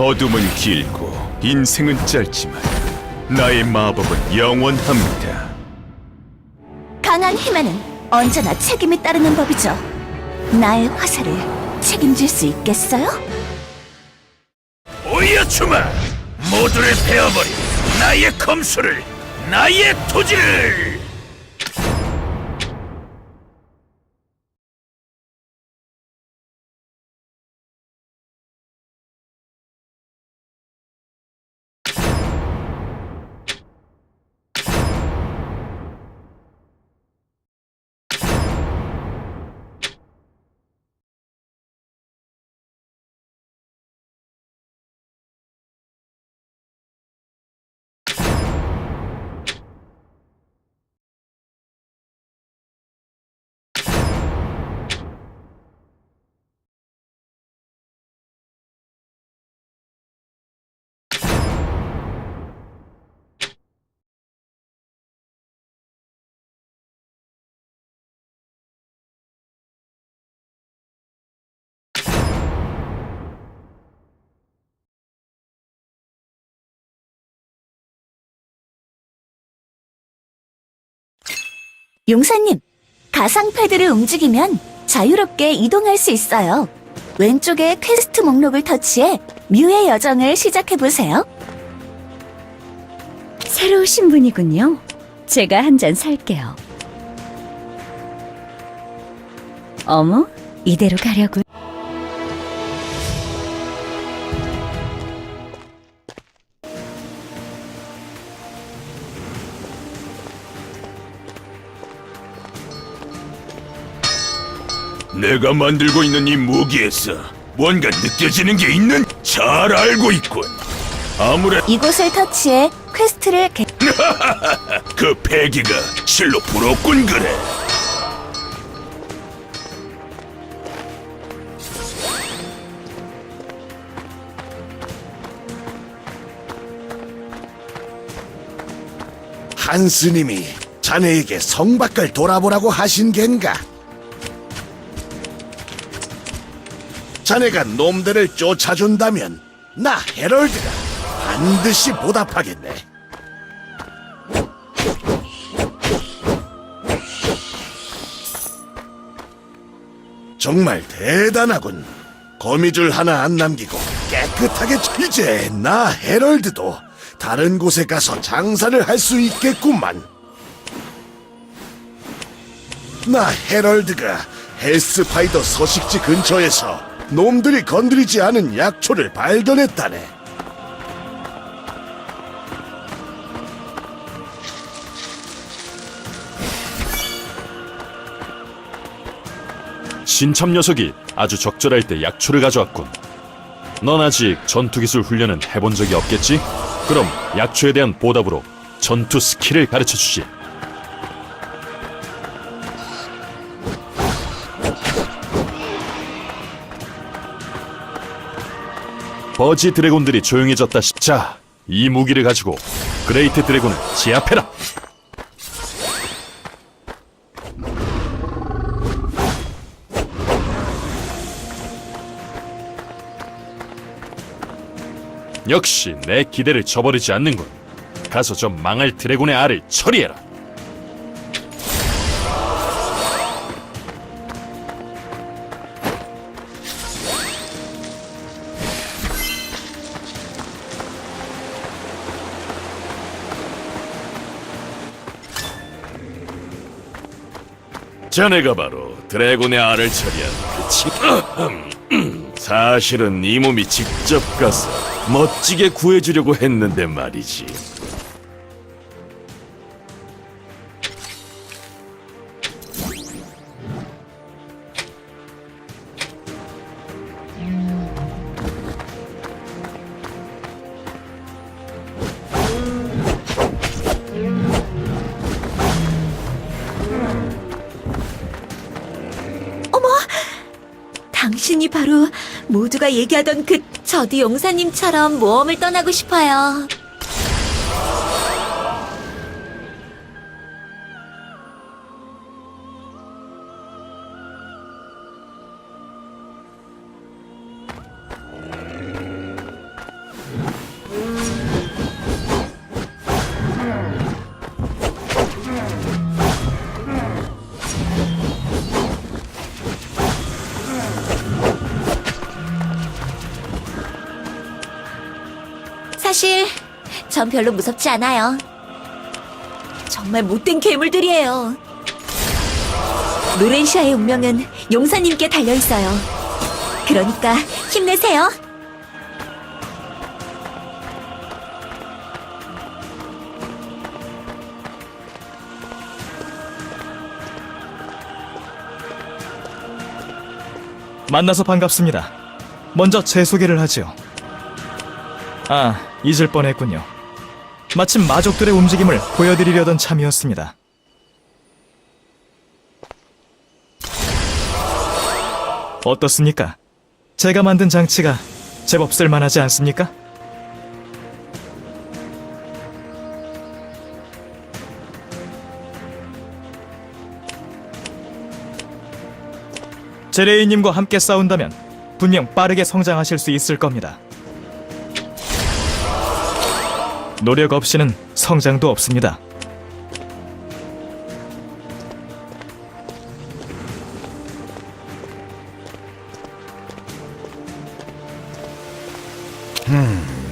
어둠은 길고 인생은 짧지만 나의 마법은 영원합니다. 강한 힘에는 언제나 책임이 따르는 법이죠. 나의 화살을 책임질 수 있겠어요? 보여주마! 모두를 베어버린 나의 검수를, 나의 토지를! 용사님, 가상 패드를 움직이면 자유롭게 이동할 수 있어요. 왼쪽에 퀘스트 목록을 터치해 뮤의 여정을 시작해보세요. 새로 오신 분이군요. 제가 한 잔 살게요. 어머, 이대로 가려고. 내가 만들고 있는 이 무기에서 뭔가 느껴지는 게 있는 잘 알고 있군. 아무래도 이곳을 터치해 퀘스트를 개... 그 패기가 실로 부럽군 그래. 한 스님이 자네에게 성 밖을 돌아보라고 하신 겐가? 자네가 놈들을 쫓아준다면 나 헤럴드가 반드시 보답하겠네. 정말 대단하군. 거미줄 하나 안 남기고 깨끗하게 이제 나 헤럴드도 다른 곳에 가서 장사를 할 수 있겠구만. 나 헤럴드가 헬스파이더 서식지 근처에서 놈들이 건드리지 않은 약초를 발견했다네. 신참 녀석이 아주 적절할 때 약초를 가져왔군. 넌 아직 전투 기술 훈련은 해본 적이 없겠지? 그럼 약초에 대한 보답으로 전투 스킬을 가르쳐 주지. 버지 드래곤들이 조용해졌다 싶자 이 무기를 가지고 그레이트 드래곤을 제압해라. 역시 내 기대를 저버리지 않는군. 가서 저 망할 드래곤의 알을 처리해라. 자네가 바로 드래곤의 알을 처리한 그 친... 사실은 이 몸이 직접 가서 멋지게 구해주려고 했는데 말이지. 모두가 얘기하던 그 저디 용사님처럼 모험을 떠나고 싶어요. 사실 전 별로 무섭지 않아요. 정말 못된 괴물들이에요. 노렌시아의 운명은 용사님께 달려 있어요. 그러니까 힘내세요. 만나서 반갑습니다. 먼저 제 소개를 하지요. 아, 잊을 뻔했군요. 마침 마족들의 움직임을 보여드리려던 참이었습니다. 어떻습니까? 제가 만든 장치가 제법 쓸만하지 않습니까? 제레이님과 함께 싸운다면 분명 빠르게 성장하실 수 있을 겁니다. 노력 없이는 성장도 없습니다.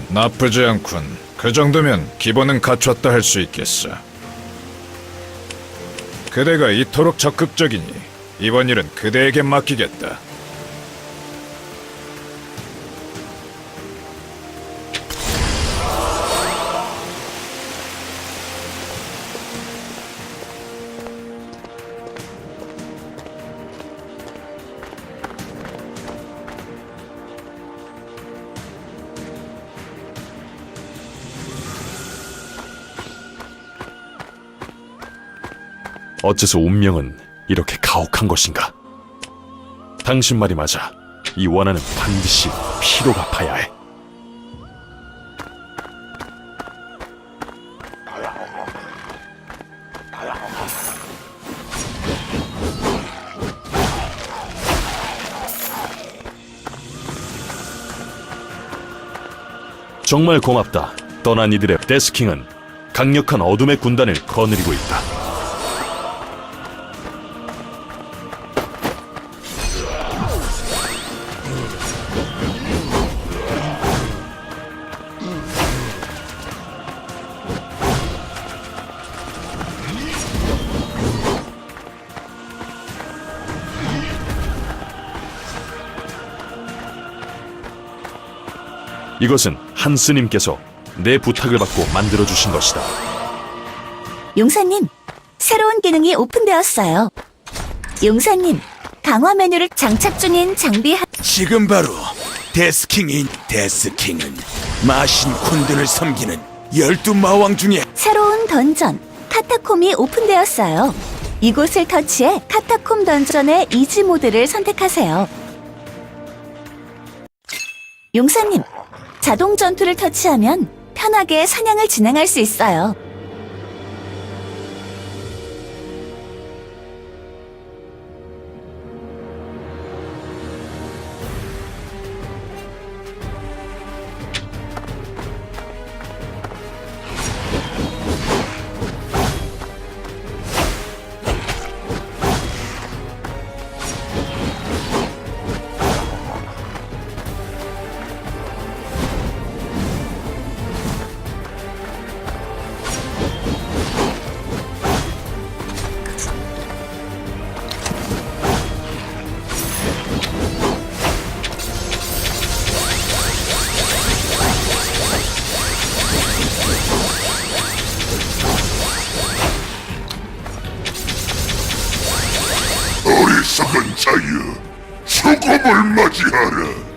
나쁘지 않군. 그 정도면 기본은 갖췄다 할 수 있겠어. 그대가 이토록 적극적이니 이번 일은 그대에게 맡기겠다. 어째서 운명은 이렇게 가혹한 것인가? 당신 말이 맞아. 이 원한은 반드시 피로 갚아야 해. 정말 고맙다. 떠난 이들의 데스킹은 강력한 어둠의 군단을 거느리고 있다. 이것은 한 스님께서 내 부탁을 받고 만들어 주신 것이다. 용사님, 새로운 기능이 오픈되었어요. 용사님, 강화 메뉴를 장착 중인 장비 한 지금 바로 데스킹인 데스킹은 마신 콘든을 섬기는 열두 마왕 중에 새로운 던전 카타콤이 오픈되었어요. 이곳을 터치해 카타콤 던전의 이지 모드를 선택하세요. 용사님, 자동 전투를 터치하면 편하게 사냥을 진행할 수 있어요. 자여, 죽음을 맞이하라.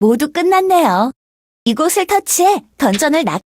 모두 끝났네요. 이곳을 터치해 던전을 낙